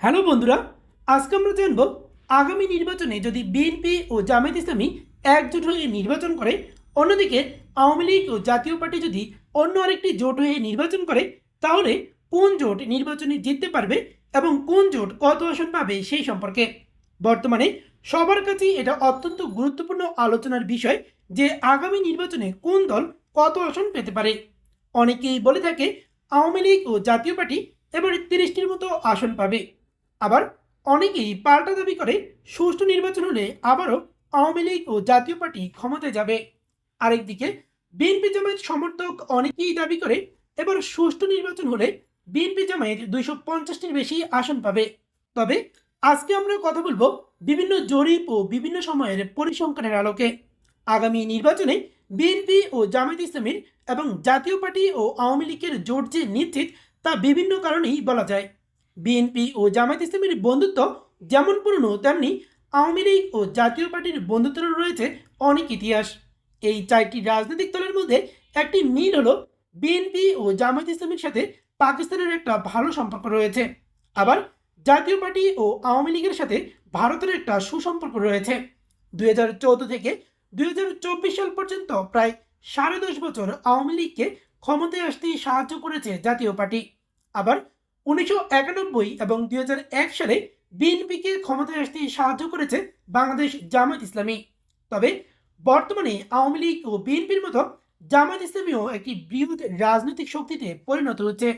Hello বন্ধুরা, আজকে আমরা জানব আগামী নির্বাচনে যদি বিএনপি ও জামায়াত ইসলামী একজোট হয়ে নির্বাচন করে, অন্যদিকে আওয়ামী লীগ ও জাতীয় পার্টি যদি অন্য আরেকটি জোট হয়ে নির্বাচন করে, তাহলে কোন জোট নির্বাচনে জিততে পারবে এবং কোন জোট কত আসন পাবে সেই সম্পর্কে। বর্তমানে সবার কাছেই এটা অত্যন্ত গুরুত্বপূর্ণ আলোচনার বিষয় যে আগামী নির্বাচনে কোন দল কত আসন পেতে পারে। অনেকেই বলে থাকে আওয়ামী লীগ ও জাতীয় পার্টি এবার তিরিশটির মতো আসন পাবে। আবার অনেকেই পাল্টা দাবি করে সুষ্ঠু নির্বাচন হলে আবারও আওয়ামী লীগ ও জাতীয় পার্টি ক্ষমতায় যাবে। আরেকদিকে বিএনপি জামায়াত সমর্থক অনেকেই দাবি করে এবার সুষ্ঠু নির্বাচন হলে বিএনপি জামায়াত দুইশো পঞ্চাশটির বেশি আসন পাবে। তবে আজকে আমরা কথা বলব বিভিন্ন জরিপ ও বিভিন্ন সময়ের পরিসংখ্যানের আলোকে। আগামী নির্বাচনে বিএনপি ও জামায়াত ইসলামীর এবং জাতীয় পার্টি ও আওয়ামী লীগের জোট যে নিশ্চিত তা বিভিন্ন কারণেই বলা যায়। বিএনপি ও জামায়াত ইসলামের বন্ধুত্ব যেমন পুরনো, তেমনি আওয়ামী লীগ ও জাতীয় পার্টির বন্ধুত্বেরও রয়েছে অনেক ইতিহাস। এই চারটি রাজনৈতিক দলের মধ্যে একটি মিল হলো বিএনপি ও জামায়াত ইসলামীর সাথে পাকিস্তানের একটা ভালো সম্পর্ক রয়েছে। আবার জাতীয় পার্টি ও আওয়ামী লীগের সাথে ভারতের একটা সুসম্পর্ক রয়েছে। দুই হাজার চৌদ্দ থেকে দুই হাজার চব্বিশ সাল পর্যন্ত প্রায় সাড়ে দশ বছর আওয়ামী লীগকে ক্ষমতায় আসতে সাহায্য করেছে জাতীয় পার্টি। আবার উনিশশো একানব্বই এবং দুই সালে বিএনপিকে ক্ষমতায় আসতে সাহায্য করেছে বাংলাদেশ জামায়াত ইসলামী। তবে বর্তমানে আওয়ামী লীগ ও বিএনপির মতো জামায়াত ইসলামীও একটি বৃহৎ রাজনৈতিক শক্তিতে পরিণত হচ্ছে।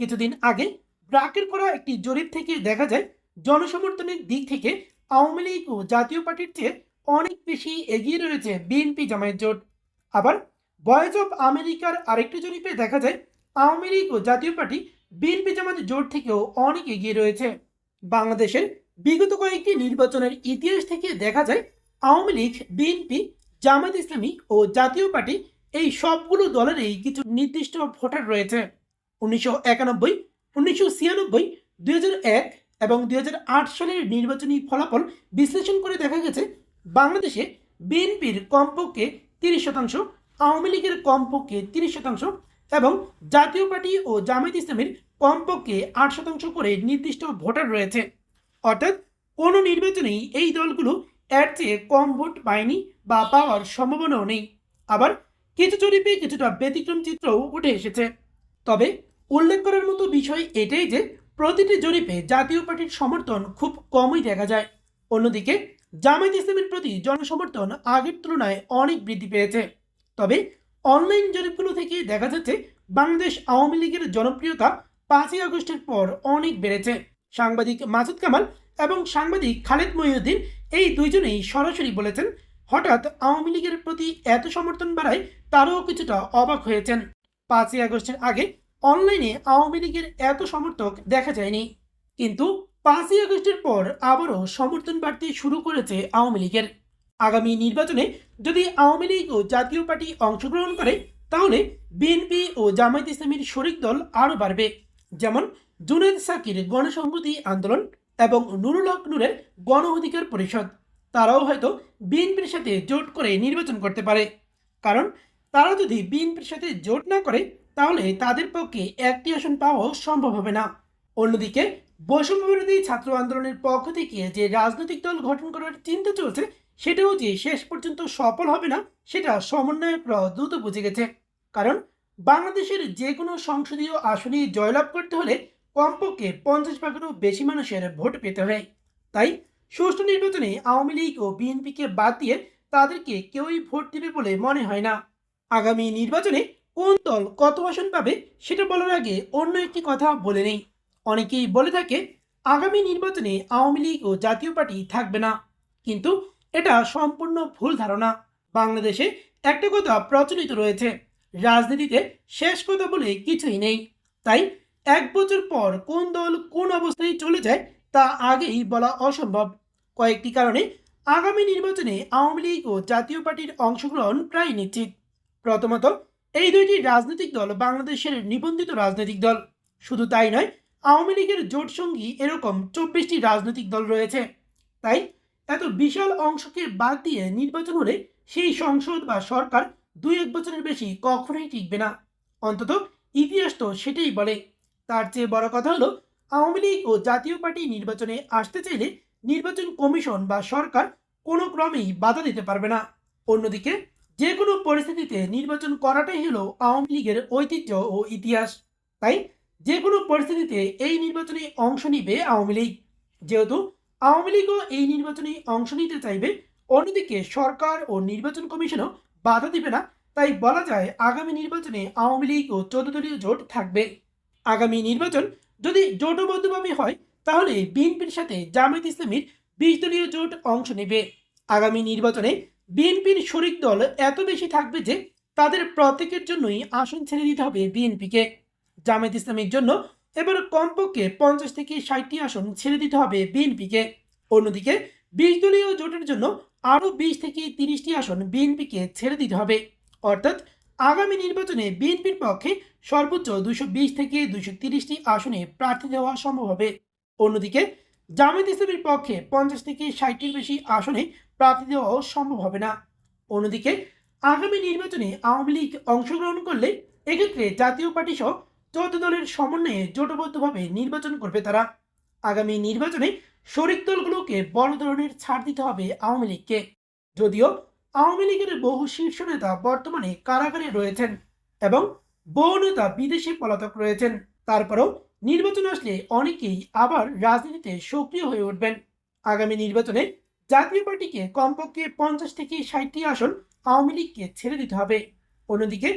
কিছুদিন আগে ব্রাকের করা একটি জরিপ থেকে দেখা যায়, জনসমর্থনের দিক থেকে আওয়ামী লীগ ও জাতীয় পার্টির চেয়ে অনেক বেশি এগিয়ে রয়েছে বিএনপি জামায়াত জোট। আবার ভয়েস অফ আমেরিকার আরেকটি জরিপে দেখা যায়, আওয়ামী লীগ ও জাতীয় পার্টি বিএনপি জামাত জোট থেকেও অনেক এগিয়ে রয়েছে। বাংলাদেশের বিগত কয়েকটি নির্বাচনের ইতিহাস থেকে দেখা যায়, আওয়ামী লীগ, বিএনপি, জামাত ইসলামী ও জাতীয় পার্টি এই সবগুলো দলেরই কিছু নির্দিষ্ট ভোটার রয়েছে। উনিশশো একানব্বই, উনিশশো ছিয়ানব্বই, দুই এক এবং দুই হাজার আট সালের নির্বাচনী ফলাফল বিশ্লেষণ করে দেখা গেছে, বাংলাদেশে বিএনপির কমপক্ষে তিরিশ শতাংশ, আওয়ামী লীগের কমপক্ষে তিরিশ শতাংশ এবং জাতীয় পার্টি ও জামায়াত ইসলামীর কমপক্ষে আট শতাংশ করে নির্দিষ্ট ভোটার রয়েছে। অর্থাৎ কোনো নির্বাচনেই এই দলগুলো এর চেয়ে কম ভোট পায়নি বা পাওয়ার সম্ভাবনাও নেই। আবার কিছু জরিপে কিছুটা ব্যতিক্রম চিত্রও উঠে এসেছে। তবে উল্লেখ করার মতো বিষয় এটাই যে, প্রতিটি জরিপে জাতীয় পার্টির সমর্থন খুব কমই দেখা যায়। অন্যদিকে, জামায়াত ইসলামের প্রতি জনসমর্থন আগের তুলনায় অনেক বৃদ্ধি পেয়েছে। তবে অনলাইন জরিপগুলো থেকে দেখা যাচ্ছে বাংলাদেশ আওয়ামী লীগের জনপ্রিয়তা পাঁচই আগস্টের পর অনেক বেড়েছে। সাংবাদিক মাসুদ কামাল এবং সাংবাদিক খালেদ মহিউদ্দিন এই দুইজনেই সরাসরি বলেছেন, হঠাৎ আওয়ামী লীগের প্রতি এত সমর্থন বাড়ায় তারও কিছুটা অবাক হয়েছেন। পাঁচই আগস্টের আগে অনলাইনে আওয়ামী লীগের এত সমর্থক দেখা যায়নি। কিন্তু পাঁচই আগস্টের পর আবারও সমর্থন বাড়তে শুরু করেছে আওয়ামী লীগের। আগামী নির্বাচনে যদি আওয়ামী লীগ ও জাতীয় পার্টি অংশগ্রহণ করে, তাহলে বিএনপি ও জামায়াত ইসলামীর শরিক দল আরও বাড়বে। যেমন জুনেদ সাকির গণসংহতি আন্দোলন এবং নুরুল হক নূরের গণ অধিকার পরিষদ। তারাও হয়তো বিএনপির সাথে জোট করে নির্বাচন করতে পারে। কারণ তারা যদি বিএনপির সাথে জোট না করে, তাহলে তাদের পক্ষে একটি আসন পাওয়াও সম্ভব হবে না। অন্যদিকে বৈষম্য বিরোধী ছাত্র আন্দোলনের পক্ষ থেকে যে রাজনৈতিক দল গঠন করার চিন্তা চলছে সেটাও যে শেষ পর্যন্ত সফল হবে না, সেটা সমন্বয়করা দ্রুত বুঝে গেছে। কারণ বাংলাদেশের যে কোনো সংসদীয় আসনে জয়লাভ করতে হলে কমপক্ষে পঞ্চাশ ভাগেরও বেশি মানুষের ভোট পেতে হয়। তাই সুষ্ঠু নির্বাচনে আওয়ামী লীগ ও বিএনপিকে বাদ দিয়ে তাদেরকে কেউই ভোট দেবে বলে মনে হয় না। আগামী নির্বাচনে কোন দল কত আসন পাবে, সেটা বলার আগে অন্য একটি কথা বলে নেই। অনেকেই বলে থাকে, আগামী নির্বাচনে আওয়ামী লীগ ও জাতীয় পার্টি থাকবে না। কিন্তু এটা সম্পূর্ণ ভুল ধারণা। বাংলাদেশে একটা কথা প্রচলিত রয়েছে, রাজনীতিতে শেষ কথা বলে কিছুই নেই। তাই এক বছর পর কোন দল কোন অবস্থায় চলে যায় তা আগেই বলা অসম্ভব। কয়েকটি কারণে আগামী নির্বাচনে আওয়ামী লীগ ও জাতীয় পার্টির অংশগ্রহণ প্রায় নিশ্চিত। প্রথমত, এই দুইটি রাজনৈতিক দল বাংলাদেশের নিবন্ধিত রাজনৈতিক দল। শুধু তাই নয়, আওয়ামী লীগের জোট সঙ্গী এরকম চব্বিশটি রাজনৈতিক দল রয়েছে। তাই এত বিশাল অংশকে বাদ দিয়ে নির্বাচন হলে সেই সংসদ বা সরকার দুই এক বছরের বেশি কখনোই টিকবে না। অন্তত ইতিহাস তো সেটাই বলে। তার চেয়ে বড় কথা হলো, আওয়ামী লীগ ও জাতীয় পার্টি নির্বাচনে আসতে চাইলে নির্বাচন কমিশন বা সরকার কোনো ক্রমেই বাধা দিতে পারবে না। অন্যদিকে যে কোনো পরিস্থিতিতে নির্বাচন করাটাই হলো আওয়ামী লীগের ঐতিহ্য ও ইতিহাস। তাই যে কোনো পরিস্থিতিতে এই নির্বাচনে অংশ নিবে আওয়ামী লীগ। যেহেতু আওয়ামী লীগও এই নির্বাচনে অংশ নিতে চাইবে। অন্যদিকে সরকার ও নির্বাচন কমিশনও বাধা দিবে না। তাই বলা যায়, আগামী নির্বাচনে আওয়ামী লীগ ও চোদ্দ দলীয় জোট থাকবে। আগামী নির্বাচন যদি জোটবদ্ধভাবে হয়, তাহলে বিএনপির সাথে জামায়াত ইসলামীর বিশ দলীয় জোট অংশ নেবে। আগামী নির্বাচনে বিএনপির শরিক দল এত বেশি থাকবে যে তাদের প্রত্যেকের জন্যই আসন ছেড়ে দিতে হবে বিএনপিকে। জামায়াত ইসলামীর জন্য এবার কমপক্ষে পঞ্চাশ থেকে ষাটটি আসন ছেড়ে দিতে হবে বিএনপিকে। অন্যদিকে বিশ দলীয় জোটের জন্য আরও বিশ থেকে তিরিশটি আসন বিএনপিকে ছেড়ে দিতে হবে। অর্থাৎ আগামী নির্বাচনে বিএনপির পক্ষে সর্বোচ্চ দুশো বিশ থেকে দুশো তিরিশটি আসনে প্রার্থী দেওয়া সম্ভব হবে। অন্যদিকে জামায়াত ইসলামীর পক্ষে পঞ্চাশ থেকে ষাটটির বেশি আসনে প্রার্থী দেওয়াও সম্ভব হবে না। অন্যদিকে আগামী নির্বাচনে আওয়ামী লীগ অংশগ্রহণ করলে এক্ষেত্রে জাতীয় পার্টি সহ চৌদ্দ দলের সমন্বয়ে জোটবদ্ধভাবে নির্বাচন করবে তারা। আগামী নির্বাচনে শরিক দলগুলোকে বড় ধরনের ছাড় দিতে হবে আওয়ামী লীগকে। যদিও আওয়ামী লীগের বহু শীর্ষ নেতা বর্তমানে কারাগারে রয়েছেন এবং বহু নেতা বিদেশে পলাতক রয়েছেন। তারপরেও নির্বাচন আসলে অনেকেই আবার রাজনীতিতে সক্রিয় হয়ে উঠবেন। আগামী নির্বাচনে জাতীয় পার্টিকে কমপক্ষে পঞ্চাশ থেকে ষাটটি আসন আওয়ামী লীগকে ছেড়ে দিতে হবে। অন্যদিকে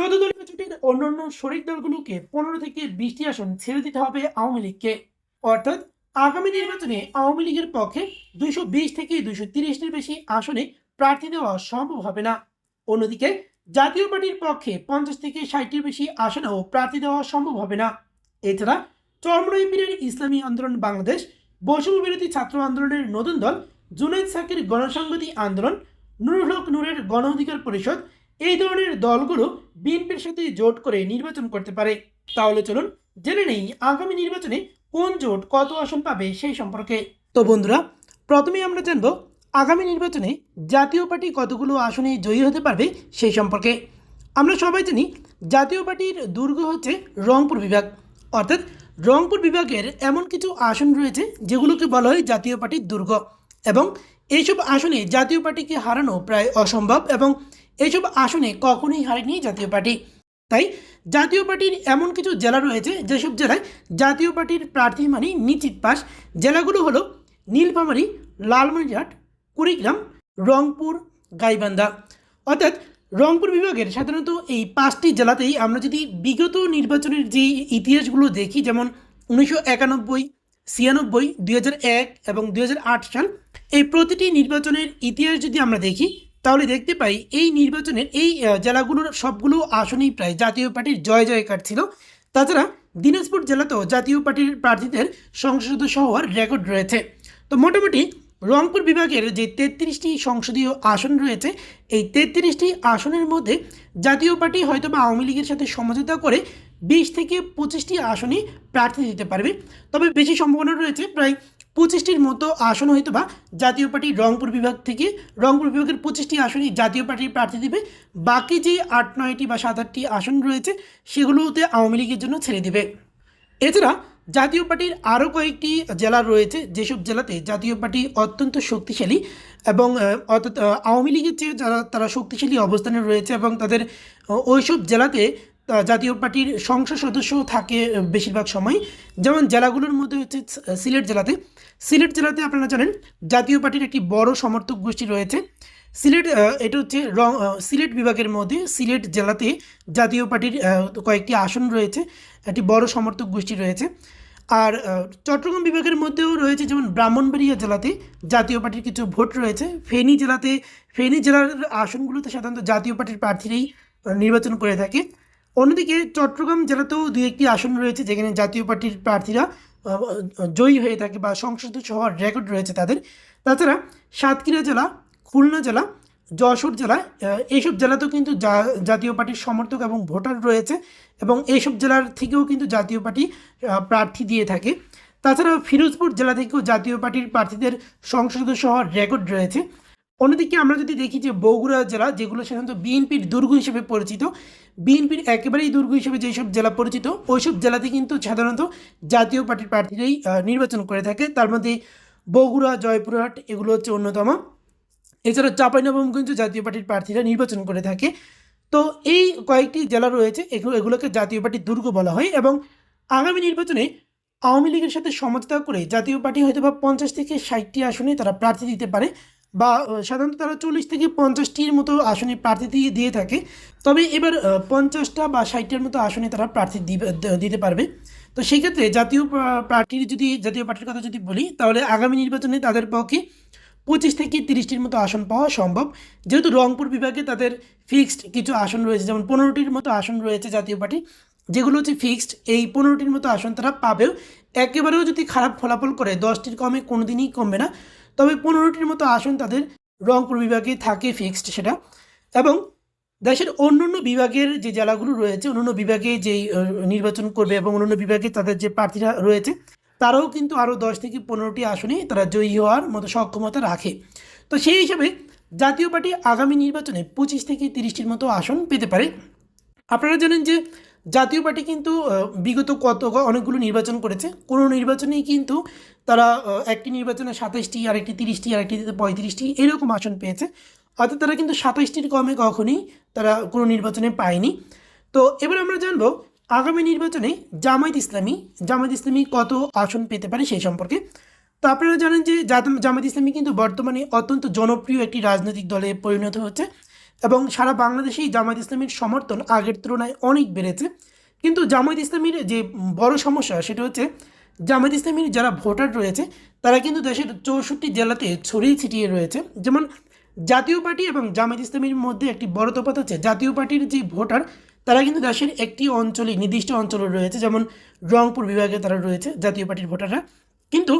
চৌদ্দ দলীয় জোটের অন্যান্য শরিক দলগুলোকে পনেরো থেকে বিশটি আসন ছেড়ে দিতে হবে আওয়ামী লীগকে। অর্থাৎ আগামী নির্বাচনে আওয়ামী লীগের পক্ষে দুইশো বিশ থেকে দুইশো তিরিশটির বেশি আসনে প্রার্থী দেওয়া সম্ভব হবে না। অন্যদিকে জাতীয় পার্টির পক্ষে পঞ্চাশ থেকে ষাটটির বেশি আসনেও প্রার্থী দেওয়া সম্ভব হবে না। এছাড়া চরমরাই পীরের ইসলামী আন্দোলন বাংলাদেশ, বৈষম্য বিরোধী ছাত্র আন্দোলনের নতুন দল জুনাইদ সাকির গণসংহতি আন্দোলন, নুরুল হক নূরের গণ অধিকার পরিষদ এই ধরনের দলগুলো বিএনপির সাথে জোট করে নির্বাচন করতে পারে। তাহলে চলুন জেনে নেই আগামী নির্বাচনে কোন জোট কত আসন পাবে সেই সম্পর্কে। তো বন্ধুরা প্রথমেই আমরা জানব আগামী নির্বাচনে জাতীয় পার্টি কতগুলো আসনে জয়ী হতে পারবে সেই সম্পর্কে। আমরা সবাই জানি জাতীয় পার্টির দুর্গ হচ্ছে রংপুর বিভাগ। অর্থাৎ রংপুর বিভাগের এমন কিছু আসন রয়েছে যেগুলোকে বলা হয় জাতীয় পার্টির দুর্গ। এবং এইসব আসনে জাতীয় পার্টিকে হারানো প্রায় অসম্ভব এবং এইসব আসনে কখনোই হারেনি জাতীয় পার্টি। তাই জাতীয় পার্টির এমন কিছু জেলা রয়েছে, যেসব জেলায় জাতীয় পার্টির প্রার্থী মানে নিশ্চিত পাস। জেলাগুলো হলো নীলফামারী, লালমনিরহাট, কুড়িগ্রাম, রংপুর, গাইবান্ধা। অর্থাৎ রংপুর বিভাগের সাধারণত এই পাঁচটি জেলাতেই আমরা যদি বিগত নির্বাচনের যে ইতিহাসগুলো দেখি, যেমন উনিশশো একানব্বই, ছিয়ানব্বই, দুই এক এবং দুই হাজার আট সাল, এই প্রতিটি নির্বাচনের ইতিহাস যদি আমরা দেখি তাহলে দেখতে পাই এই নির্বাচনের এই জেলাগুলোর সবগুলো আসনেই প্রায় জাতীয় পার্টির জয় জয়কার ছিল। তাছাড়া দিনাজপুর জেলাতেও জাতীয় পার্টির প্রার্থীদের সংসদ হওয়ার রেকর্ড রয়েছে। তো মোটামুটি রংপুর বিভাগের যে তেত্রিশটি সংসদীয় আসন রয়েছে, এই তেত্রিশটি আসনের মধ্যে জাতীয় পার্টি হয়তো বা আওয়ামী লীগের সাথে সমঝোতা করে বিশ থেকে পঁচিশটি আসনই প্রার্থী দিতে পারবে। তবে বেশি সম্ভাবনা রয়েছে প্রায় পঁচিশটির মতো আসন হয়তো বা জাতীয় পার্টি রংপুর বিভাগ থেকে, রংপুর বিভাগের পঁচিশটি আসনই জাতীয় পার্টির প্রার্থী দিবে। বাকি যে আট, নয়টি বা সাত, আটটি আসন রয়েছে, সেগুলোতে আওয়ামী লীগের জন্য ছেড়ে দেবে। এছাড়া জাতীয় পার্টির আরও কয়েকটি জেলা রয়েছে, যেসব জেলাতে জাতীয় পার্টি অত্যন্ত শক্তিশালী এবং অর্থাৎ, আওয়ামী লীগের চেয়ে যারা, তারা শক্তিশালী অবস্থানে রয়েছে এবং তাদের ওইসব জেলাতে জাতীয় পার্টির সংসদ সদস্য থাকে বেশিরভাগ সময়। যেমন জেলাগুলোর মধ্যে হচ্ছে সিলেট জেলাতে। সিলেট জেলাতে আপনারা জানেন, জাতীয় পার্টির একটি বড় সমর্থক গোষ্ঠী রয়েছে। সিলেট এটা হচ্ছে রং সিলেট বিভাগের মধ্যে, সিলেট জেলাতে জাতীয় পার্টির কয়েকটি আসন রয়েছে, একটি বড় সমর্থক গোষ্ঠী রয়েছে। আর চট্টগ্রাম বিভাগের মধ্যেও রয়েছে, যেমন ব্রাহ্মণবাড়িয়া জেলাতে জাতীয় পার্টির কিছু ভোট রয়েছে। ফেনী জেলাতে, ফেনী জেলার আসনগুলোতে সাধারণত জাতীয় পার্টির প্রার্থীরাই নির্বাচন করে থাকে। অন্যদিকে চট্টগ্রাম জেলাতেও দুই একটি আসন রয়েছে, যেখানে জাতীয় পার্টির প্রার্থীরা জয়ী হয়ে থাকে বা সংসদ হওয়ার রেকর্ড রয়েছে তাদের। তাছাড়া সাতক্ষীরা জেলা, খুলনা জেলা, যশোর জেলা এইসব জেলাতেও কিন্তু জাতীয় পার্টির সমর্থক এবং ভোটার রয়েছে এবং এইসব জেলার থেকেও কিন্তু জাতীয় পার্টি প্রার্থী দিয়ে থাকে। তাছাড়া ফিরোজপুর জেলা থেকেও জাতীয় পার্টির প্রার্থীদের সংসদ হওয়ার রেকর্ড রয়েছে। অন্যদিকে আমরা যদি দেখি যে বগুড়া জেলা, যেগুলো সাধারণত বিএনপির দুর্গ হিসেবে পরিচিত, বিএনপির একেবারেই দুর্গ হিসেবে যেসব জেলা পরিচিত, ওইসব জেলাতে কিন্তু সাধারণত জাতীয় পার্টির প্রার্থীরাই নির্বাচন করে থাকে। তার মধ্যে বগুড়া, জয়পুরহাট, এগুলো হচ্ছে অন্যতম। এছাড়া চাঁপাইনবাবগঞ্জ জাতীয় পার্টির প্রার্থীরা নির্বাচন করে থাকে। তো এই কয়েকটি জেলা রয়েছে, এগুলো, এগুলোকে জাতীয় পার্টির দুর্গ বলা হয় এবং আগামী নির্বাচনে আওয়ামী লীগের সাথে সমঝোতা করে জাতীয় পার্টি হয়তো বা পঞ্চাশ থেকে ষাটটি আসনে তারা প্রার্থী দিতে পারে। বা সাধারণত তারা চল্লিশ থেকে পঞ্চাশটির মতো আসনে প্রার্থী দিয়ে দিয়ে থাকে। তবে এবার পঞ্চাশটা বা ষাটটার মতো আসনে তারা প্রার্থী দিতে পারবে। তো সেই ক্ষেত্রে জাতীয় প্রা- প্রার্থীর যদি, জাতীয় পার্টির কথা যদি বলি, তাহলে আগামী নির্বাচনে তাদের পক্ষে পঁচিশ থেকে তিরিশটির মতো আসন পাওয়া সম্ভব। যেহেতু রংপুর বিভাগে তাদের ফিক্সড কিছু আসন রয়েছে, যেমন পনেরোটির মতো আসন রয়েছে জাতীয় পার্টি, যেগুলো হচ্ছে ফিক্সড। এই পনেরোটির মতো আসন তারা পাবেও। একেবারেও যদি খারাপ ফলাফল করে, দশটির কমে কোনো দিনই কমবে না। তবে পনেরোটির মতো আসন তাদের রংপুর বিভাগে থাকে ফিক্সড সেটা। এবং দেশের অন্যান্য বিভাগের যে জেলাগুলো রয়েছে, অন্যান্য বিভাগে যেই নির্বাচন করবে এবং অন্যান্য বিভাগে তাদের যে প্রার্থীরা রয়েছে, তারাও কিন্তু আরও দশ থেকে পনেরোটি আসনে তারা জয়ী হওয়ার মতো সক্ষমতা রাখে। তো সেই হিসাবে জাতীয় পার্টি আগামী নির্বাচনে পঁচিশ থেকে তিরিশটির মতো আসন পেতে পারে। আপনারা জানেন যে জাতীয় পার্টি কিন্তু বিগত কত অনেকগুলো নির্বাচন করেছে। কোনো নির্বাচনেই কিন্তু তারা একটি নির্বাচনে সাতাইশটি আরেকটি তিরিশটি আরেকটিতে পঁয়ত্রিশটি এরকম আসন পেয়েছে। অর্থাৎ তারা কিন্তু সাতাইশটির কমে কখনই তারা কোনো নির্বাচনে পায়নি। তো এবার আমরা জানব, আগামী নির্বাচনে জামায়াত ইসলামী জামায়াত ইসলামী কত আসন পেতে পারে সেই সম্পর্কে। তো আপনারা জানেন যে জামায়াত ইসলামী কিন্তু বর্তমানে অত্যন্ত জনপ্রিয় একটি রাজনৈতিক দলে পরিণত হচ্ছে এবং সারা বাংলাদেশেই জামায়াত ইসলামীর সমর্থন আগের তুলনায় অনেক বেড়েছে। কিন্তু জামায়াত ইসলামীর যে বড় সমস্যা সেটা হচ্ছে জামায়াত ইসলামীর যারা ভোটার রয়েছে, তারা কিন্তু দেশের চৌষট্টি জেলাতে ছড়িয়ে ছিটিয়ে রয়েছে। যেমন জাতীয় পার্টি এবং জামায়াত ইসলামীর মধ্যে একটি বড় তফাত হচ্ছে, জাতীয় পার্টির যে ভোটার, তারা কিন্তু দেশের একটি অঞ্চলে, নির্দিষ্ট অঞ্চলে রয়েছে। যেমন রংপুর বিভাগে তারা রয়েছে, জাতীয় পার্টির ভোটাররা। কিন্তু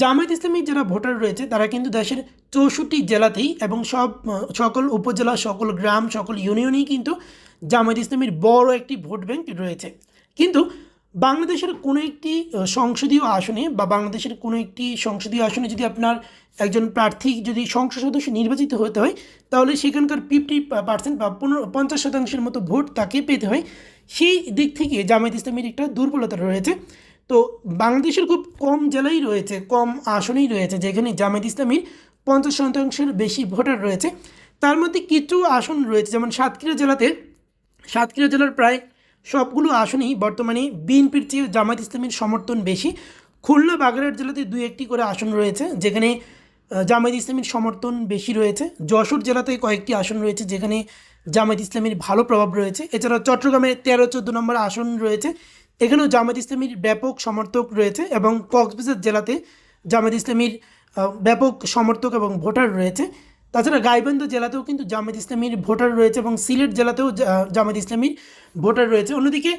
জামায়াত ইসলামীর যারা ভোটার রয়েছে, তারা কিন্তু দেশের চৌষট্টি জেলাতেই এবং সব, সকল উপজেলা, সকল গ্রাম, সকল ইউনিয়নেই কিন্তু জামায়াত ইসলামীর বড় একটি ভোট ব্যাংক রয়েছে। কিন্তু বাংলাদেশের কোনো একটি সংসদীয় আসনে বা বাংলাদেশের কোনো একটি সংসদীয় আসনে যদি আপনার একজন প্রার্থী যদি সংসদ সদস্য নির্বাচিত হতে হয়, তাহলে সেখানকার ফিফটি পার্সেন্ট বা পনেরো, পঞ্চাশ শতাংশের মতো ভোট তাকে পেতে হয়। সেই দিক থেকে জামায়াত ইসলামীর একটা দুর্বলতা রয়েছে। তো বাংলাদেশের খুব কম জেলাই রয়েছে, কম আসনেই রয়েছে, যেখানে জামায়াত ইসলামীর পঞ্চাশ শতাংশের বেশি ভোটার রয়েছে। তার মধ্যে কিছু আসন রয়েছে, যেমন সাতক্ষীরা জেলাতে, সাতক্ষীরা জেলার প্রায় সবগুলো আসনেই বর্তমানে বিএনপির চেয়ে জামায়াত ইসলামীর সমর্থন বেশি। খুলনা বাগেরহাট জেলাতে দুই একটি করে আসন রয়েছে, যেখানে জামায়াত ইসলামীর সমর্থন বেশি রয়েছে। যশোর জেলাতে কয়েকটি আসন রয়েছে, যেখানে জামায়াত ইসলামীর ভালো প্রভাব রয়েছে। এছাড়া চট্টগ্রামের তেরো চোদ্দ নম্বর আসন রয়েছে, এখানেও জামায়াত ইসলামীর ব্যাপক সমর্থক রয়েছে এবং কক্সবাজার জেলাতে জামায়াত ইসলামীর ব্যাপক সমর্থক এবং ভোটার রয়েছে। তাছাড়া গাইবান্ধ জেলাতেও কিন্তু জামায়াত ইসলামীর ভোটার রয়েছে এবং সিলেট জেলাতেও জা- জামায়াত ইসলামীর ভোটার রয়েছে। অন্যদিকে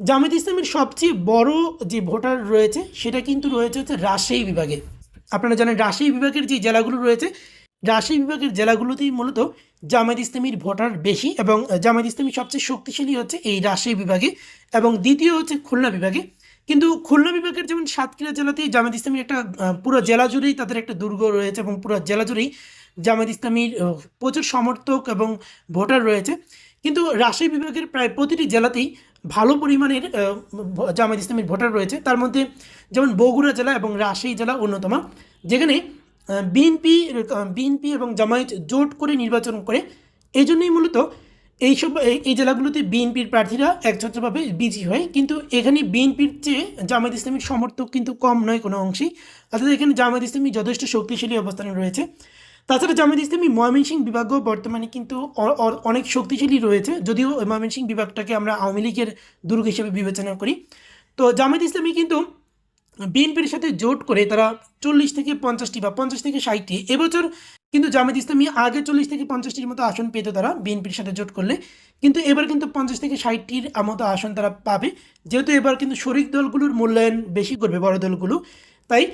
জামায়াত ইসলামীর সবচেয়ে বড় যে ভোটার রয়েছে, সেটা কিন্তু রয়েছে হচ্ছে রাজশাহী বিভাগে। আপনারা জানেন রাজশাহী বিভাগের যে জেলাগুলো রয়েছে, রাজশাহী বিভাগের জেলাগুলোতেই মূলত জামায়াত ইসলামীর ভোটার বেশি এবং জামায়াত ইসলামী সবচেয়ে শক্তিশালী হচ্ছে এই রাজশাহী বিভাগে এবং দ্বিতীয় হচ্ছে খুলনা বিভাগে। কিন্তু খুলনা বিভাগের যেমন সাতক্ষীরা জেলাতেই জামায়াত ইসলামীর একটা পুরো জেলা জুড়েই তাদের একটা দুর্গ রয়েছে এবং পুরো জেলা জুড়েই জামায়াত ইসলামীর প্রচুর সমর্থক এবং ভোটার রয়েছে। কিন্তু রাজশাহী বিভাগের প্রায় প্রতিটি জেলাতেই ভালো পরিমাণের ভ- ইসলামীর ভোটার রয়েছে। তার মধ্যে যেমন বগুড়া জেলা এবং রাজশাহী জেলা অন্যতম। যেখানে বিএনপি বিএনপি এবং জামায়াত জোট করে নির্বাচন করে এই জন্যই মূলত এইসব, এই জেলাগুলোতে বিএনপির প্রার্থীরা একছত্রভাবে বিজি হয়। কিন্তু এখানে বিএনপির চেয়ে জামায়াত ইসলামীর সমর্থক কিন্তু কম নয় কোনো অংশেই। অর্থাৎ এখানে জামায়াত ইসলামী যথেষ্ট শক্তিশালী অবস্থানে রয়েছে। তাছাড়া জামায়াত ইসলামী ময়মনসিংহ বিভাগও বর্তমানে কিন্তু অনেক শক্তিশালী রয়েছে। যদিও ময়মনসিংহ বিভাগটাকে আমরা আওয়ামী লীগের দুর্গ হিসেবে বিবেচনা করি। তো জামায়াত ইসলামী কিন্তু বিএনপির সাথে জোট করে তারা চল্লিশ থেকে পঞ্চাশটি বা পঞ্চাশ থেকে ষাটটি এবছর কিন্তু জামায়াত ইসলামী আগে চল্লিশ থেকে পঞ্চাশটির মতো আসন পেত তারা বিএনপির সাথে জোট করলে। কিন্তু এবার কিন্তু পঞ্চাশ থেকে ষাটটির মতো আসন তারা পাবে। যেহেতু এবার কিন্তু শরিক দলগুলোর মূল্যায়ন বেশি করবে বড় দলগুলো। তাই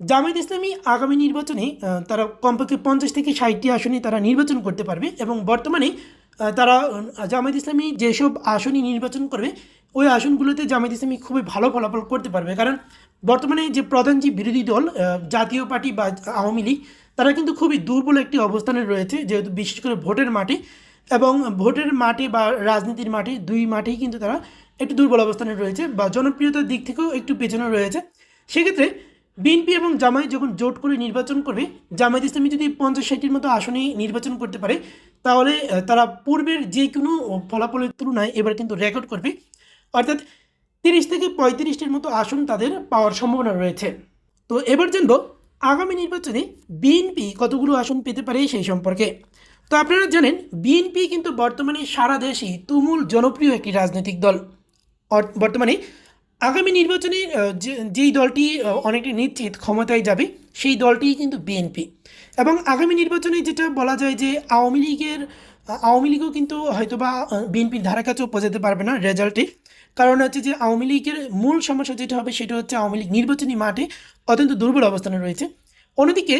জামায়াত ইসলামী আগামী নির্বাচনে তারা কমপক্ষে পঞ্চাশ থেকে ষাটটি আসনে তারা নির্বাচন করতে পারবে এবং বর্তমানে তারা জামায়াত ইসলামী যেসব আসনই নির্বাচন করবে, ওই আসনগুলোতে জামায়াত ইসলামী খুবই ভালো ফলাফল করতে পারবে। কারণ বর্তমানে যে প্রধান যে বিরোধী দল জাতীয় পার্টি বা আওয়ামী লীগ, তারা কিন্তু খুবই দুর্বল একটি অবস্থানে রয়েছে, যেহেতু বিশেষ করে ভোটের মাঠে এবং ভোটের মাঠে বা রাজনীতির মাঠে, দুই মাঠেই কিন্তু তারা একটু দুর্বল অবস্থানে রয়েছে বা জনপ্রিয়তার দিক থেকেও একটু পেছনে রয়েছে। সেক্ষেত্রে বিএনপি এবং জামায়াত যখন জোট করে নির্বাচন করবে, জামায়াত ইসলামী যদি পঞ্চাশ ষাটটির মতো আসনে নির্বাচন করতে পারে, তাহলে তারা পূর্বের যে কোনো ফলাফলের তুলনায় এবার কিন্তু রেকর্ড করবে। অর্থাৎ তিরিশ থেকে পঁয়ত্রিশটির মতো আসন তাদের পাওয়ার সম্ভাবনা রয়েছে। তো এবার জানব, আগামী নির্বাচনে বিএনপি কতগুলো আসন পেতে পারে সেই সম্পর্কে। তো আপনারা জানেন, বিএনপি কিন্তু বর্তমানে সারা দেশেই তুমুল জনপ্রিয় একটি রাজনৈতিক দল। বর্তমানে আগামী নির্বাচনে যেই দলটি অনেকটা নিশ্চিত ক্ষমতায় যাবে, সেই দলটিই কিন্তু বিএনপি। এবং আগামী নির্বাচনে যেটা বলা যায় যে, আওয়ামী লীগের আওয়ামী লীগও কিন্তু হয়তোবা বিএনপির ধারা কাছেও পৌঁছাতে পারবে না রেজাল্টে। কারণ হচ্ছে যে, আওয়ামী লীগের মূল সমস্যা যেটা হবে, সেটা হচ্ছে আওয়ামী লীগ নির্বাচনী মাঠে অত্যন্ত দুর্বল অবস্থানে রয়েছে। অন্যদিকে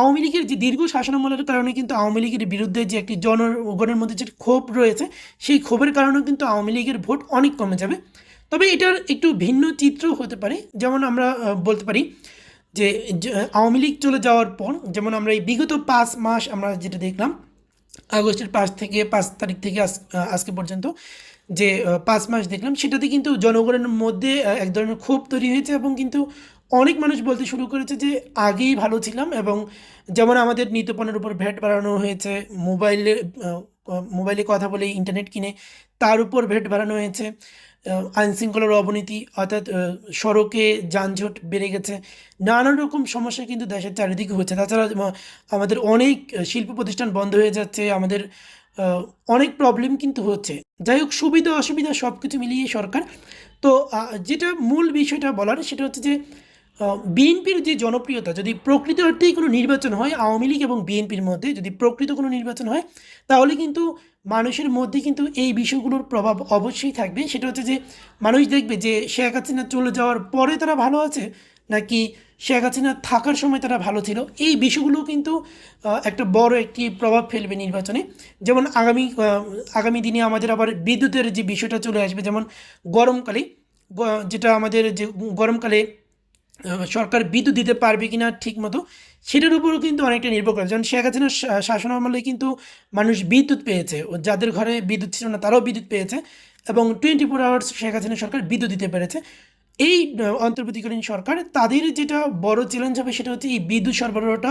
আওয়ামী লীগের যে দীর্ঘ শাসনামলের কারণে কিন্তু আওয়ামী লীগের বিরুদ্ধে যে একটি জনগণের মধ্যে যে ক্ষোভ রয়েছে, সেই ক্ষোভের কারণেও কিন্তু আওয়ামী লীগের ভোট অনেক কমে যাবে। তবে এটার একটু ভিন্ন চিত্র হতে পারে। যেমন আমরা বলতে পারি যে আওয়ামী লীগ চলে যাওয়ার পর, যেমন আমরা এই বিগত পাঁচ মাস আমরা যেটা দেখলাম, আগস্টের পাঁচ থেকে, পাঁচ তারিখ থেকে আজ আজকে পর্যন্ত যে পাঁচ মাস দেখলাম, সেটাতে কিন্তু জনগণের মধ্যে এক ধরনের ক্ষোভ তৈরি হয়েছে এবং কিন্তু অনেক মানুষ বলতে শুরু করেছে যে, আগেই ভালো ছিলাম এবং যেমন আমাদের নিত্যপণ্যের উপর ভ্যাট বাড়ানো হয়েছে, মোবাইলে মোবাইলে কথা বলে ইন্টারনেট কিনে তার উপর ভ্যাট বাড়ানো হয়েছে। আইনশৃঙ্খলার অবনতি অর্থাৎ সড়কে যানজট বেড়ে গেছে। নানান রকম সমস্যা কিন্তু দেশের চারিদিকে হচ্ছে। তাছাড়া আমাদের অনেক শিল্প প্রতিষ্ঠান বন্ধ হয়ে যাচ্ছে। আমাদের অনেক প্রবলেম কিন্তু হচ্ছে। যাই হোক, সুবিধা, অসুবিধা সব কিছু মিলিয়ে সরকার। তো যেটা মূল বিষয়টা বলার, সেটা হচ্ছে যে বিএনপির যে জনপ্রিয়তা, যদি প্রকৃত অর্থেই কোনো নির্বাচন হয়, আওয়ামী লীগ এবং বিএনপির মধ্যে যদি প্রকৃত কোনো নির্বাচন হয়, তাহলে কিন্তু মানুষের মধ্যে কিন্তু এই বিষয়গুলোর প্রভাব অবশ্যই থাকবে। সেটা হচ্ছে যে, মানুষ দেখবে যে, শেখ হাসিনা চলে যাওয়ার পরে তারা ভালো আছে, নাকি শেখ হাসিনা থাকার সময় তারা ভালো ছিল? এই বিষয়গুলো কিন্তু একটা বড় একটি প্রভাব ফেলবে নির্বাচনে। যেমন আগামী আগামী দিনে আমাদের আবার বিদ্যুতের যে বিষয়টা চলে আসবে, যেমন গরমকালে যেটা আমাদের যে গরমকালে সরকার বিদ্যুৎ দিতে পারবে কিনা ঠিক মতো সেটার উপরও কিন্তু অনেকটা নির্ভর করে। যেমন শেখ হাসিনার শাসন আমলে কিন্তু মানুষ বিদ্যুৎ পেয়েছে। ও যাদের ঘরে বিদ্যুৎ ছিল না, তারাও বিদ্যুৎ পেয়েছে এবং twenty four hours Sheikh Hasina সরকার বিদ্যুৎ দিতে পেরেছে। এই অন্তর্বর্তীকালীন সরকার তাদের যেটা বড় চ্যালেঞ্জ হবে সেটা হচ্ছে এই বিদ্যুৎ সরবরাহটা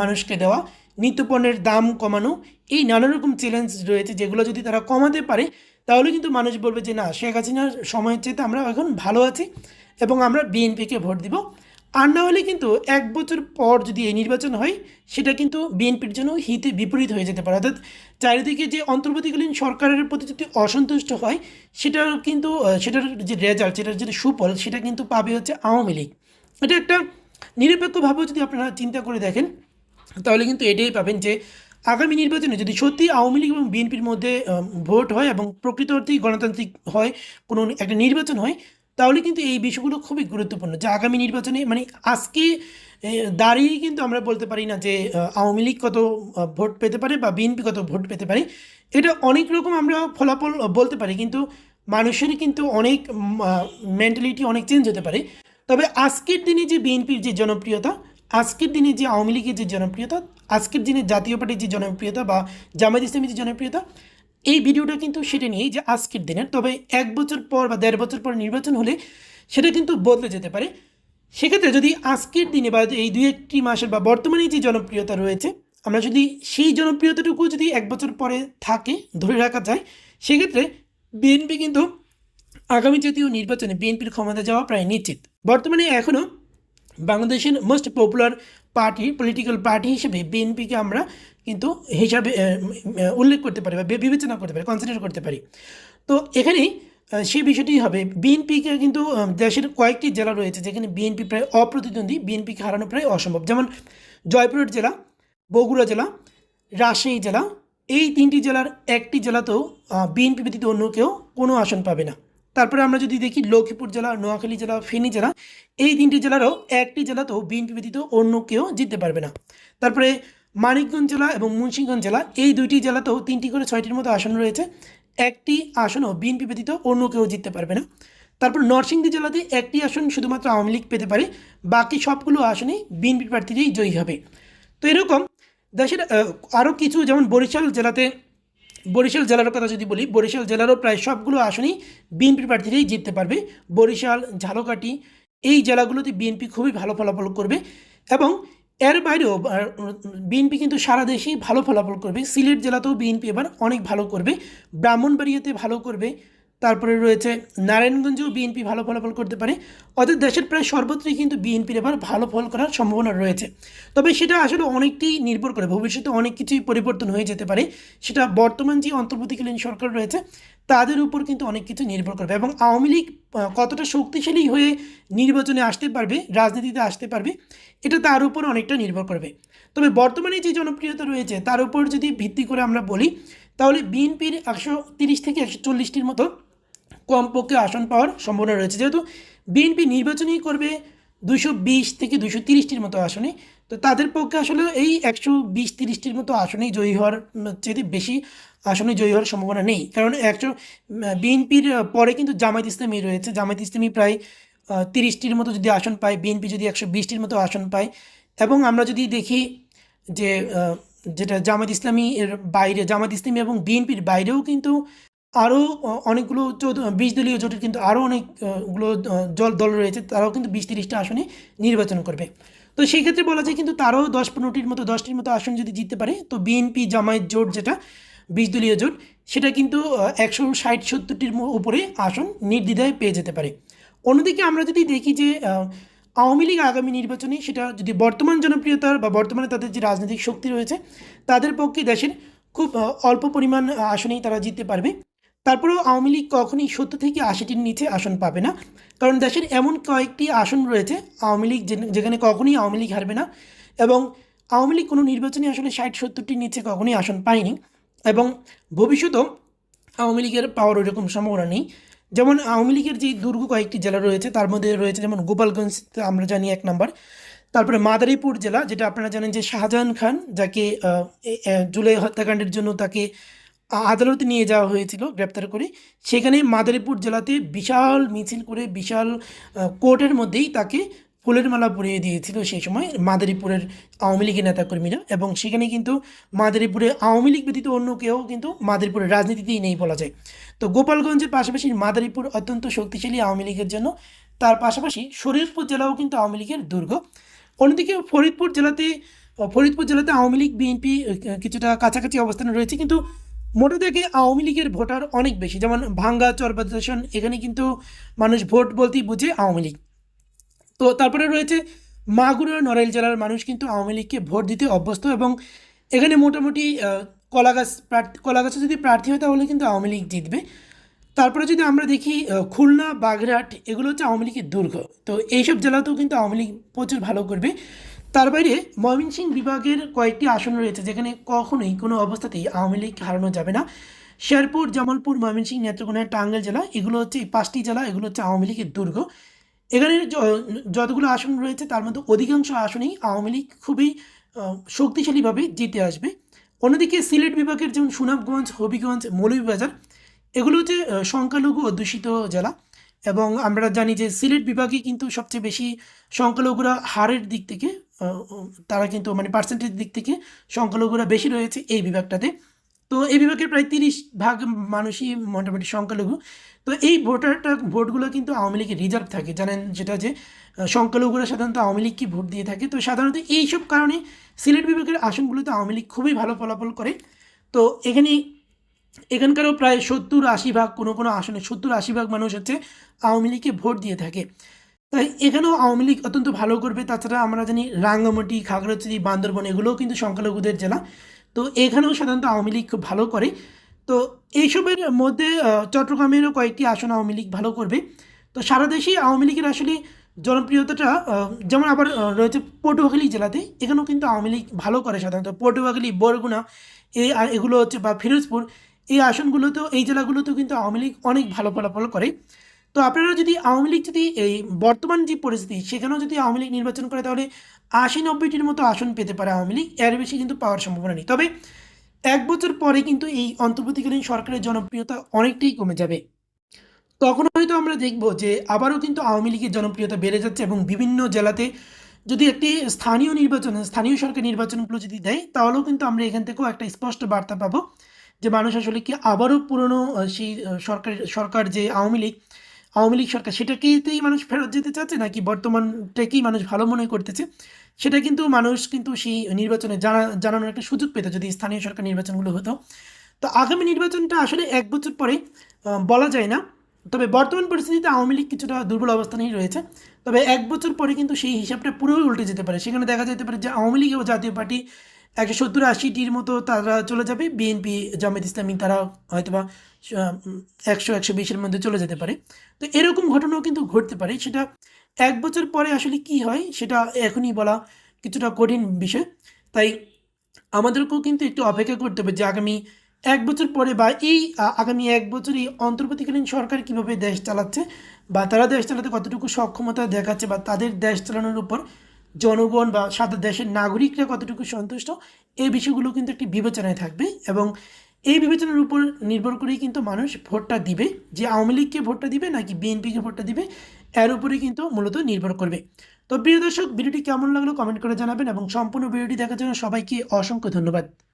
মানুষকে দেওয়া, নিত্যপণ্যের দাম কমানো। এই নানা রকম চ্যালেঞ্জ রয়েছে যেগুলো যদি তারা কমাতে পারে, তাহলে কিন্তু মানুষ বলবে যে না, শেখ হাসিনার সময়ের চেয়ে আমরা এখন ভালো আছি এবং আমরা বিএনপিকে ভোট দিব। আর না হলে কিন্তু এক বছর পর যদি এই নির্বাচন হয়, সেটা কিন্তু বিএনপির জন্য হিতে বিপরীত হয়ে যেতে পারে। অর্থাৎ চারিদিকে যে অন্তর্বর্তীকালীন সরকারের প্রতি যদি অসন্তুষ্ট হয়, সেটার কিন্তু সেটার যে রেজাল্ট সেটার যে সুফল, সেটা কিন্তু পাবে হচ্ছে আওয়ামী লীগ। এটা একটা নিরপেক্ষভাবেও যদি আপনারা চিন্তা করে দেখেন, তাহলে কিন্তু এটাই পাবেন যে আগামী নির্বাচনে যদি সত্যি আওয়ামী লীগ এবং বিএনপির মধ্যে ভোট হয় এবং প্রকৃত অর্থেই গণতান্ত্রিক হয়, কোনো একটা নির্বাচন হয় তাহলে কিন্তু এই বিষয়গুলো খুবই গুরুত্বপূর্ণ। যে আগামী নির্বাচনে মানে আজকে দাঁড়িয়ে কিন্তু আমরা বলতে পারি না যে আওয়ামী লীগ কত ভোট পেতে পারে বা বিএনপি কত ভোট পেতে পারে। এটা অনেক রকম আমরা ফলাফল বলতে পারি, কিন্তু মানুষের কিন্তু অনেক মেন্টালিটি অনেক চেঞ্জ হতে পারে। তবে আজকের দিনে যে বিএনপির যে জনপ্রিয়তা, আজকের দিনে যে আওয়ামী লীগের যে জনপ্রিয়তা, আজকের দিনে জাতীয় পার্টির যে জনপ্রিয়তা বা জামায়াত ইসলামীর যে জনপ্রিয়তা এই ভিডিওটা কিন্তু সেটা নিয়েই যে আজকের দিনের, তবে এক বছর পর বা দেড় বছর পর নির্বাচন হলে সেটা কিন্তু বদলে যেতে পারে। সেক্ষেত্রে যদি আজকের দিনে বা এই দুই একটি মাসের বা বর্তমানে যে জনপ্রিয়তা রয়েছে, আমরা যদি সেই জনপ্রিয়তাটুকু যদি এক বছর পরে থাকে, ধরে রাখা যায়, সেক্ষেত্রে বিএনপি কিন্তু আগামী জাতীয় নির্বাচনে বিএনপির ক্ষমতা যাওয়া প্রায় নিশ্চিত। বর্তমানে এখনও বাংলাদেশের most popular party political party হিসেবে বিএনপিকে আমরা কিন্তু হিসাবে উল্লেখ করতে পারি বা বিবেচনা করতে পারি কনসিডার করতে পারি। তো এখানেই সেই বিষয়টি হবে, বিএনপিকে কিন্তু দেশের কয়েকটি জেলা রয়েছে যেখানে বিএনপি প্রায় অপ্রতিদ্বন্দ্বী, বিএনপিকে হারানো প্রায় অসম্ভব। যেমন জয়পুরহাট জেলা, বগুড়া জেলা, রাজশাহী জেলা, এই তিনটি জেলার একটি জেলাতেও বিএনপি ব্যতীত অন্য কেউ কোনো আসন পাবে না। তারপরে আমরা যদি দেখি লক্ষ্মীপুর জেলা, নোয়াখালী জেলা, ফেনী জেলা, এই তিনটি জেলারও একটি জেলাতেও বিএনপি ব্যতীত অন্য কেউ জিততে পারবে না। তারপরে মানিকগঞ্জ জেলা এবং মুন্সিগঞ্জ জেলা, এই দুইটি জেলাতেও তিনটি করে ছয়টির মতো আসন রয়েছে। একটি আসনও বিএনপি ব্যতীত অন্য কেউ জিততে পারবে না। তারপর নরসিংদী জেলাতে একটি আসন শুধুমাত্র আওয়ামী লীগ পেতে পারে, বাকি সবগুলো আসনে বিএনপি প্রার্থীরাই জয়ী হবে। তো এরকম দেশের আরও কিছু যেমন বরিশাল জেলাতে, বরিশাল জেলার কথা যদি বলি, বরিশাল জেলারও প্রায় সবগুলো আসনেই বিএনপি প্রার্থীরাই জিততে পারবে। বরিশাল, ঝালকাঠি, এই জেলাগুলোতে বিএনপি খুবই ভালো ফলাফল করবে এবং এর বাইরেও বিএনপি কিন্তু সারা দেশেই ভালো ফলাফল করবে। সিলেট জেলাতেও বিএনপি এবার অনেক ভালো করবে। ব্রাহ্মণবাড়িয়াতে ভালো করবে। তারপরে রয়েছে নারায়ণগঞ্জেও বিএনপি ভালো ফলাফল করতে পারে। অর্থাৎ দেশের প্রায় সর্বত্রই কিন্তু বিএনপির এবার ভালো ফল করার সম্ভাবনা রয়েছে। তবে সেটা আসলে অনেকটাই নির্ভর করে। ভবিষ্যতে অনেক কিছুই পরিবর্তন হয়ে যেতে পারে। সেটা বর্তমান যে অন্তর্বর্তীকালীন সরকার রয়েছে, তাদের উপর কিন্তু অনেক কিছু নির্ভর করবে এবং আওয়ামী লীগ কতটা শক্তিশালী হয়ে নির্বাচনে আসতে পারবে, রাজনীতিতে আসতে পারবে, এটা তার উপর অনেকটা নির্ভর করবে। তবে বর্তমানে যে জনপ্রিয়তা রয়েছে, তার উপর যদি ভিত্তি করে আমরা বলি, তাহলে বিএনপির একশো তিরিশ থেকে একশো চল্লিশটির মতো কমপক্ষে আসন পাওয়ার সম্ভাবনা রয়েছে। যেহেতু বিএনপি নির্বাচনই করবে দুশো বিশ থেকে দুশো তিরিশটির মতো আসনে, তো তাদের পক্ষে আসলে এই একশো বিশ তিরিশটির মতো আসনেই জয়ী হওয়ার চেয়ে বেশি আসনে জয়ী হওয়ার সম্ভাবনা নেই। কারণ একশো বিএনপির পরে কিন্তু জামায়াত ইসলামী রয়েছে। জামায়াত ইসলামী প্রায় তিরিশটির মতো যদি আসন পায় বিএনপি যদি একশো বিশটির মতো আসন পায়, এবং আমরা যদি দেখি যে যেটা জামাত ইসলামী এর বাইরে জামাত ইসলামী এবং বিএনপির বাইরেও কিন্তু আরও অনেকগুলো বিশ দলীয় জোটের কিন্তু আরও অনেকগুলো জল, দল রয়েছে, তারাও কিন্তু বিশ তিরিশটা আসনে নির্বাচন করবে। তো সেই ক্ষেত্রে বলা যায় কিন্তু তারাও দশ পনেরোটির মতো, দশটির মতো আসন যদি জিততে পারে, তো বিএনপি জামায়াত জোট যেটা বিশ দলীয় জোট, সেটা কিন্তু একশো ষাট সত্তরটির উপরে আসন নির্দ্বিধায় পেয়ে যেতে পারে। অন্যদিকে আমরা যদি দেখি যে আওয়ামী লীগ আগামী নির্বাচনে সেটা যদি বর্তমান জনপ্রিয়তার বা বর্তমানে তাদের যে রাজনৈতিক শক্তি রয়েছে, তাদের পক্ষে দেশের খুব অল্প পরিমাণ আসনেই তারা জিততে পারবে। তারপরেও আওয়ামী লীগ কখনই সত্তর থেকে আশিটির নিচে আসন পাবে না। কারণ দেশের এমন কয়েকটি আসন রয়েছে আওয়ামী লীগ যেখানে কখনোই আওয়ামী লীগ হারবে না এবং আওয়ামী লীগ কোনো নির্বাচনে আসলে ষাট, সত্তরটির নিচে কখনোই আসন পায়নি এবং ভবিষ্যতেও আওয়ামী লীগের পাওয়ার ওইরকম সম্ভাবনা নেই। যেমন আওয়ামী লীগের যে দুর্গ কয়েকটি জেলা রয়েছে, তার মধ্যে রয়েছে যেমন গোপালগঞ্জ, আমরা জানি এক নম্বর। তারপরে মাদারীপুর জেলা, যেটা আপনারা জানেন যে শাহজাহান খান, যাকে জুলাই হত্যাকাণ্ডের জন্য তাকে আদালতে নিয়ে যাওয়া হয়েছিল গ্রেপ্তার করে। সেখানে মাদারীপুর জেলাতে বিশাল মিছিল করে বিশাল কোর্টের মধ্যেই তাকে ফুলের মালা পরিয়ে দিয়েছিল সেই সময় মাদারীপুরের আওয়ামী লীগের নেতাকর্মীরা এবং সেখানে কিন্তু মাদারীপুরে আওয়ামী লীগ ব্যতীত অন্য কেউ কিন্তু মাদারীপুরের রাজনীতিতেই নেই বলা যায়। তো গোপালগঞ্জের পাশাপাশি মাদারীপুর অত্যন্ত শক্তিশালী আওয়ামী লীগের জন্য তার পাশাপাশি শরীরপুর জেলাও কিন্তু আওয়ামী লীগের দুর্গ। অন্যদিকে ফরিদপুর জেলাতে ফরিদপুর জেলাতে আওয়ামী লীগ বিএনপি কিছুটা কাছাকাছি অবস্থানে রয়েছে। কিন্তু মোটা দেখে আওয়ামী লীগের ভোটার অনেক বেশি, যেমন ভাঙ্গা চরবাদাসন এখানে কিন্তু মানুষ ভোট বলতেই বুঝে আওয়ামী লীগ। তো তারপরে রয়েছে মাগুরা, নড়াইল জেলার মানুষ কিন্তু আওয়ামী লীগকে ভোট দিতে অভ্যস্ত এবং এখানে মোটামুটি কলাগাছ প্রার্থী, কলাগাছে যদি প্রার্থী হয় তাহলে কিন্তু আওয়ামী লীগ জিতবে। তারপরে যদি আমরা দেখি খুলনা, বাগেরহাট, এগুলো হচ্ছে আওয়ামী লীগের দুর্গ। তো এইসব জেলাতেও কিন্তু আওয়ামী লীগ প্রচুর ভালো করবে। তার বাইরে ময়মনসিংহ বিভাগের কয়েকটি আসন রয়েছে, যেখানে কখনোই কোনো অবস্থাতেই আওয়ামী লীগ হারানো যাবে না। শেরপুর, জামালপুর ময়মনসিংহ নেত্রকোনা, টাঙ্গাইল জেলা, এগুলো হচ্ছে এই পাঁচটি জেলা, এগুলো হচ্ছে আওয়ামী লীগের দুর্গ। এখানে যতগুলো আসন রয়েছে, তার মধ্যে অধিকাংশ আসনেই আওয়ামী লীগ খুবই শক্তিশালীভাবে জিতে আসবে। অন্যদিকে সিলেট বিভাগের যেমন সুনামগঞ্জ, হবিগঞ্জ, মৌলভীবাজার, এগুলো হচ্ছে সংখ্যালঘু অধ্যুষিত জেলা। এবং আমরা জানি যে সিলেট বিভাগে কিন্তু সবচেয়ে বেশি সংখ্যালঘুরা হারের দিক থেকে তারা কিন্তু মানে পার্সেন্টেজ দিক থেকে সংখ্যালঘুরা বেশি রয়েছে এই বিভাগটাতে। তো এই বিভাগের প্রায় তিরিশ ভাগ মানুষই মোটামুটি সংখ্যালঘু। তো এই ভোটারটা, ভোটগুলো কিন্তু আওয়ামী লীগের রিজার্ভ থাকে। জানেন যেটা যে সংখ্যালঘুরা সাধারণত আওয়ামী লীগকে ভোট দিয়ে থাকে। তো সাধারণত এইসব কারণে সিলেট বিভাগের আসনগুলোতে আওয়ামী লীগ খুবই ভালো ফলাফল করে। তো এখানে, এখানকারও প্রায় সত্তর আশি ভাগ, কোনো কোনো আসনে সত্তর আশি ভাগ মানুষ হচ্ছে আওয়ামী লীগকে ভোট দিয়ে থাকে। তাই এখানেও আওয়ামী লীগ অত্যন্ত ভালো করবে। তাছাড়া আমরা জানি রাঙ্গামাটি, খাগড়াছড়ি, বান্দরবন এগুলোও কিন্তু সংখ্যালঘুদের জেলা। তো এখানেও সাধারণত আওয়ামী লীগ খুব ভালো করে। তো এইসবের মধ্যে চট্টগ্রামেরও কয়েকটি আসন আওয়ামী লীগ ভালো করবে। তো সারা দেশেই আওয়ামী লীগের আসলে জনপ্রিয়তাটা যেমন আবার রয়েছে পটুয়াখালী জেলাতে। এখানেও কিন্তু আওয়ামী লীগ ভালো করে সাধারণত। পটুয়াখালী, বরগুনা এই এগুলো হচ্ছে বা ফিরোজপুর, এই আসনগুলোতেও, এই জেলাগুলোতেও কিন্তু আওয়ামী লীগ অনেক ভালো ফলাফল করে। তো আপনারা যদি আওয়ামী লীগ যদি এই বর্তমান যে পরিস্থিতি, সেখানেও যদি আওয়ামী লীগ নির্বাচন করে, তাহলে আশি নব্বইটির মতো আসন পেতে পারে আওয়ামী লীগ। এর বেশি কিন্তু পাওয়ার সম্ভাবনা নেই। তবে এক বছর পরে কিন্তু এই অন্তর্বর্তীকালীন সরকারের জনপ্রিয়তা অনেকটাই কমে যাবে। তখন হয়তো আমরা দেখব যে আবারও কিন্তু আওয়ামী লীগের জনপ্রিয়তা বেড়ে যাচ্ছে এবং বিভিন্ন জেলাতে যদি একটি স্থানীয় নির্বাচন, স্থানীয় সরকার নির্বাচনগুলো যদি দেয়, তাহলেও কিন্তু আমরা এখান থেকেও একটা স্পষ্ট বার্তা পাবো যে মানুষ আসলে কি আবারও পুরনো সেই সরকার সরকার যে আওয়ামী লীগ আওয়ামী লীগ সরকার সেটাকেই মানুষ ফেরত যেতে চাচ্ছে নাকি বর্তমানটাকেই মানুষ ভালো মনে করতেছে? সেটা কিন্তু মানুষ কিন্তু সেই নির্বাচনে জানা, জানানোর একটা সুযোগ পেত যদি স্থানীয় সরকার নির্বাচনগুলো হতো। তো আগামী নির্বাচনটা আসলে এক বছর পরে বলা যায় না। তবে বর্তমান পরিস্থিতিতে আওয়ামী লীগ কিছুটা দুর্বল অবস্থানেই রয়েছে। তবে এক বছর পরে কিন্তু সেই হিসাবটা পুরোই উল্টে যেতে পারে। সেখানে দেখা যেতে পারে যে আওয়ামী লীগ ও জাতীয় পার্টি একশো সত্তর আশিটির মতো তারা চলে যাবে। বিএনপি জামায়াত ইসলামী তারা হয়তোবা একশো একশো বিশের মধ্যে চলে যেতে পারে। তো এরকম ঘটনাও কিন্তু ঘটতে পারে। সেটা এক বছর পরে আসলে কি হয়, সেটা এখনই বলা কিছুটা কঠিন বিষয়। তাই আমাদেরকেও কিন্তু একটু অপেক্ষা করতে হবে যে আগামী এক বছর পরে বা এই আগামী এক বছর এই অন্তর্বর্তীকালীন সরকার কীভাবে দেশ চালাচ্ছে বা তারা দেশ চালাতে কতটুকু সক্ষমতা দেখাচ্ছে বা তাদের দেশ চালানোর উপর জনগণ বা সাদা দেশের নাগরিকরা কতটুকু সন্তুষ্ট, এই বিষয়গুলো কিন্তু একটি বিবেচনায় থাকবে এবং এই বিবেচনার উপর নির্ভর করেই কিন্তু মানুষ ভোটটা দিবে। যে আওয়ামী লীগকে ভোটটা দিবে নাকি বিএনপিকে ভোটটা দিবে, এর উপরে কিন্তু মূলত নির্ভর করবে। তো প্রিয় দর্শক, ভিডিওটি কেমন লাগল কমেন্ট করে জানাবেন এবং সম্পূর্ণ ভিডিওটি দেখার জন্য সবাইকে অসংখ্য ধন্যবাদ।